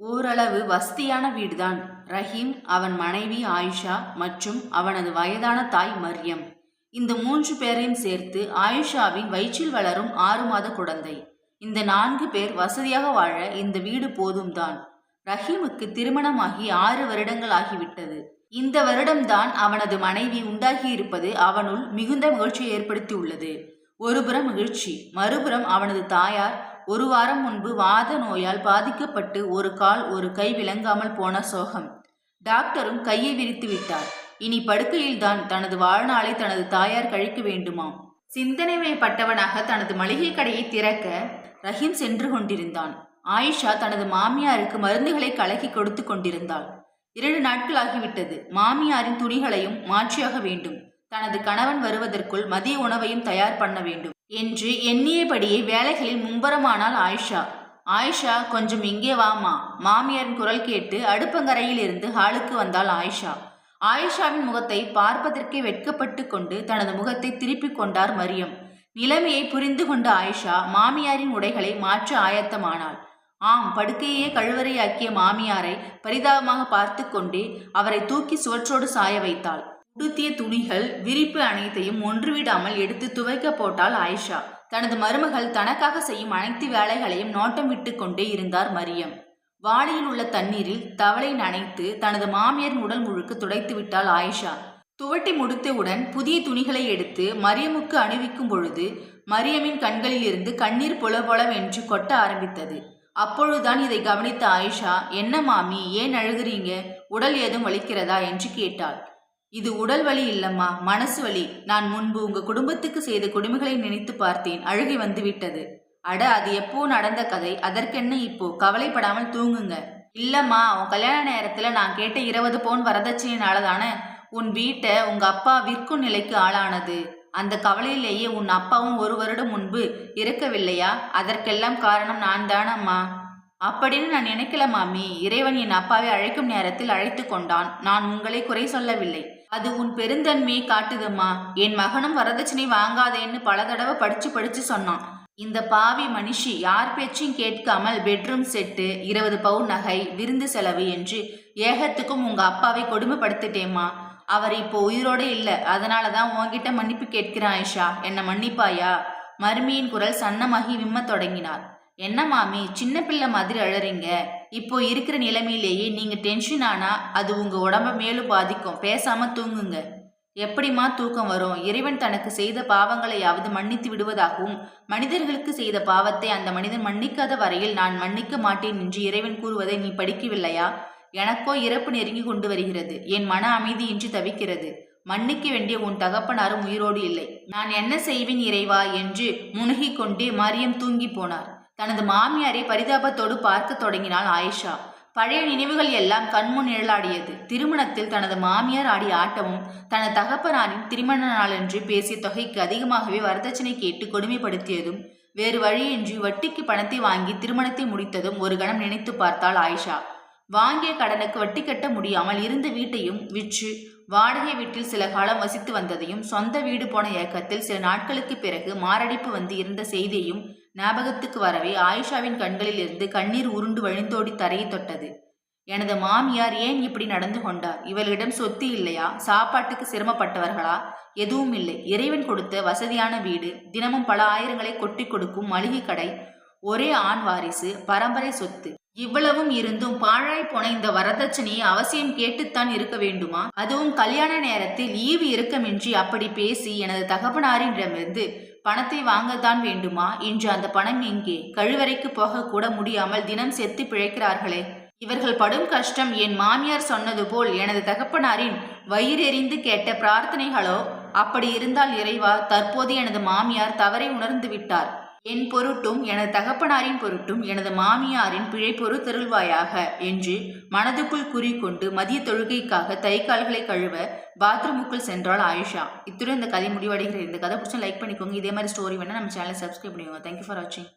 ஓரளவு வசதியான வீடுதான். ரஹீம் அவன் மனைவி ஆயிஷா மற்றும் அவனது வயதான தாய் மரியம். இந்த மூன்று பேரையும் சேர்த்து ஆயிஷாவின் வயிற்றில் வளரும் ஆறு மாத குழந்தை. இந்த நான்கு பேர் வசதியாக வாழ இந்த வீடு போதும் தான் ரஹீமுக்கு திருமணமாகி ஆறு வருடங்கள் ஆகிவிட்டது. இந்த வருடம்தான் அவனது மனைவி உண்டாகியிருப்பது அவனுள் மிகுந்த மகிழ்ச்சியை ஏற்படுத்தியுள்ளது. ஒருபுறம் மகிழ்ச்சி மறுபுறம் அவனது தாயார் ஒரு வாரம் முன்பு வாத நோயால் பாதிக்கப்பட்டு ஒரு கால் ஒரு கை விளங்காமல் போன சோகம். டாக்டரும் கையை விரித்து விட்டார். இனி படுக்கையில்தான் தனது வாழ்நாளை தனது தாயார் கழிக்க வேண்டுமாம். சிந்தனைமைப்பட்டவனாக தனது மளிகை கடையை திறக்க ரஹீம் சென்று கொண்டிருந்தான். ஆயிஷா தனது மாமியாருக்கு மருந்துகளை கலக்கி கொடுத்து கொண்டிருந்தாள். இரண்டு நாட்களாகிவிட்டது. மாமியாரின் துணிகளையும் மாற்றியாக வேண்டும். தனது கணவன் வருவதற்குள் மதிய உணவையும் தயார் பண்ண வேண்டும். என்று எண்ணியபடியே வேலைகளில் மும்பரமானாள் ஆயிஷா. ஆயிஷா கொஞ்சம் இங்கே வாமா மாமியாரின் குரல் கேட்டு அடுப்பங்கரையில் இருந்து ஹாலுக்கு வந்தாள் ஆயிஷா. ஆயிஷாவின் முகத்தை பார்ப்பதற்கே வெட்கப்பட்டு கொண்டு தனது முகத்தை திருப்பிக் கொண்டார் மரியம். நிலைமையை புரிந்து கொண்ட ஆயிஷா மாமியாரின் உடைகளை மாற்ற ஆயத்தமானாள். ஆம் படுக்கையே கழுவறையாக்கிய மாமியாரை பரிதாபமாக பார்த்து கொண்டே அவரை தூக்கி சுவற்றோடு சாய வைத்தாள். உடுத்திய துணிகள் விரிப்பு அனைத்தையும் ஒன்றுவிடாமல் எடுத்து துவைக்க போட்டாள் ஆயிஷா. தனது மருமகள் தனக்காக செய்யும் அனைத்து வேலைகளையும் நோட்டம் விட்டு கொண்டே இருந்தார் மரியம். வாளியில் உள்ள தண்ணீரில் தவளை நனைத்து தனது மாமியாரின் உடல் முழுக்க துடைத்து விட்டாள் ஆயிஷா. துவட்டி முடித்தவுடன் புதிய துணிகளை எடுத்து மரியமுக்கு அணிவிக்கும் பொழுது மரியமின் கண்களிலிருந்து கண்ணீர் பொல பொலவென்று கொட்ட ஆரம்பித்தது. அப்பொழுதுதான் இதை கவனித்த ஆயிஷா என்ன மாமி ஏன் அழுகிறீங்க? உடல் ஏதும் வலிக்கிறதா? என்று கேட்டாள். இது உடல் வலி இல்லம்மா மனசு வலி. நான் முன்பு உங்க குடும்பத்துக்கு செய்த கொடுமைகளை நினைத்து பார்த்தேன். அழுகை வந்துவிட்டது. அட அது எப்போ நடந்த கதை? அதற்கென்ன இப்போ? கவலைப்படாமல் தூங்குங்க. இல்லம்மா உன் கல்யாண நேரத்துல நான் கேட்ட இருபது பவுன் வரதட்சணையினால தானே உன் வீட்டை உங்க அப்பா விற்கும் நிலைக்கு ஆளானது. அந்த கவலையிலேயே உன் அப்பாவும் ஒரு வருடம் முன்பு இருக்கவில்லையா அதற்கெல்லாம் காரணம் நான் தானம்மா. அப்படின்னு நான் நினைக்கல மாமி. இறைவன் என் அப்பாவை அழைக்கும் நேரத்தில் அழைத்து கொண்டான். நான் உங்களை குறை சொல்லவில்லை. அது உன் பெருந்தன்மையை காட்டுதம்மா. என் மகனும் வரதட்சணை வாங்காதேன்னு பல தடவை படிச்சு படிச்சு சொன்னான். இந்த பாவி மனுஷி யார் பேச்சையும் கேட்காமல் பெட்ரூம் செட்டு இருபது பவுன் நகை விருந்து செலவு என்று ஏகத்துக்கும் உங்க அப்பாவை கொடுமைப்படுத்திட்டேம்மா. அவர் இப்போ உயிரோடு இல்லை அதனால தான் உன்கிட்ட மன்னிப்பு கேட்கிறான் ஐஷா. என்னை மன்னிப்பாயா? மருமியின் குரல் சன்னமாகி விம்மத் தொடங்கினார் என்ன மாமி சின்ன பிள்ளை மாதிரி அழறீங்க. இப்போ இருக்கிற நிலைமையிலேயே நீங்க டென்ஷன் ஆனா அது உங்க உடம்ப மேலும் பாதிக்கும். பேசாம தூங்குங்க. எப்படிமா தூக்கம் வரும்? இறைவன் தனக்கு செய்த பாவங்களையாவது மன்னித்து விடுவதாகவும் மனிதர்களுக்கு செய்த பாவத்தை அந்த மனிதன் மன்னிக்காத வரையில் நான் மன்னிக்க மாட்டேன் என்று இறைவன் கூறுவதை நீ படிக்கவில்லையா? எனக்கோ இறப்பு நெருங்கி கொண்டு வருகிறது. என் மன அமைதியின்றி தவிக்கிறது. மன்னிக்க வேண்டிய உன் தகப்பனாரும் உயிரோடு இல்லை. நான் என்ன செய்வேன் இறைவா? என்று முனகிக் கொண்டே மரியம் தூங்கி போனார். தனது மாமியாரை பரிதாபத்தோடு பார்க்க தொடங்கினாள் ஆயிஷா. பழைய நினைவுகள் எல்லாம் கண்முன் நிழலாடியது. திருமணத்தில் தனது மாமியார் ஆடிய ஆட்டமும் தனது தகப்பனாரின் திருமண நாளன்று பேசிய தொகைக்கு அதிகமாகவே வரதட்சணை கேட்டு கொடுமைப்படுத்தியதும் வேறு வழியின்றி வட்டிக்கு பணத்தை வாங்கி திருமணத்தை முடித்ததும் ஒரு கணம் நினைத்து பார்த்தாள் ஆயிஷா. வாங்கிய கடனுக்கு வட்டி கட்ட முடியாமல் இருந்த வீட்டையும் விற்று வாடகை வீட்டில் சில காலம் வசித்து வந்ததையும் சொந்த வீடு போன இயக்கத்தில் சில நாட்களுக்கு பிறகு மாரடைப்பு வந்து இருந்த செய்தியையும் ஞாபகத்துக்கு வரவே ஆயிஷாவின் கண்களில் இருந்து கண்ணீர் உருண்டு வழிந்தோடி தரையை தொட்டது. எனது மாமியார் ஏன் இப்படி நடந்து கொண்டார்? இவளிடம் சொத்து இல்லையா? சாப்பாட்டுக்கு சிரமப்பட்டவர்களா? எதுவும் இல்லை. இறைவன் கொடுத்த வசதியான வீடு தினமும் பல ஆயிரங்களை கொட்டி கொடுக்கும் மளிகை கடை ஒரே ஆண் வாரிசு பரம்பரை சொத்து. இவ்வளவும் இருந்தும் பாழாய் போன இந்த வரதட்சணையை அவசியம் கேட்டுத்தான் இருக்க வேண்டுமா? அதுவும் கல்யாண நேரத்தில் ஈவு இருக்கமின்றி அப்படி பேசி எனது தகப்பனாரிடமிருந்து பணத்தை வாங்கத்தான் வேண்டுமா? இன்று அந்த பணம் எங்கே? கழுவறைக்கு போக கூட முடியாமல் தினம் செத்து பிழைக்கிறார்களே. இவர்கள் படும் கஷ்டம் என் மாமியார் சொன்னது போல் எனது தகப்பனாரின் வயிறெறிந்து கேட்ட பிரார்த்தனைகளோ அப்படி இருந்தால் இறைவா தற்போது எனது மாமியார் தவறை உணர்ந்து விட்டார். என் பொருட்டும் எனது தகப்பனாரின் பொருட்டும் எனது மாமியாரின் பிழை பொறுத்தருள்வாயாக என்று மனதுக்குள் கூறிக்கொண்டு மதிய தொழுகைக்காக தைக்கால்களை கழுவ பாத்ரூமுக்குள் சென்றாள் ஆயுஷா. இத்துடன் இந்த கதை முடிவடைகிறது. இந்த கதை பிடிச்சா லைக் பண்ணிக்கோங்க. இதே மாதிரி ஸ்டோரி வேணால் நம்ம சேனலை சப்ஸ்கிரைப் பண்ணிக்கோங்க. தேங்க்யூ ஃபார் வாட்சிங்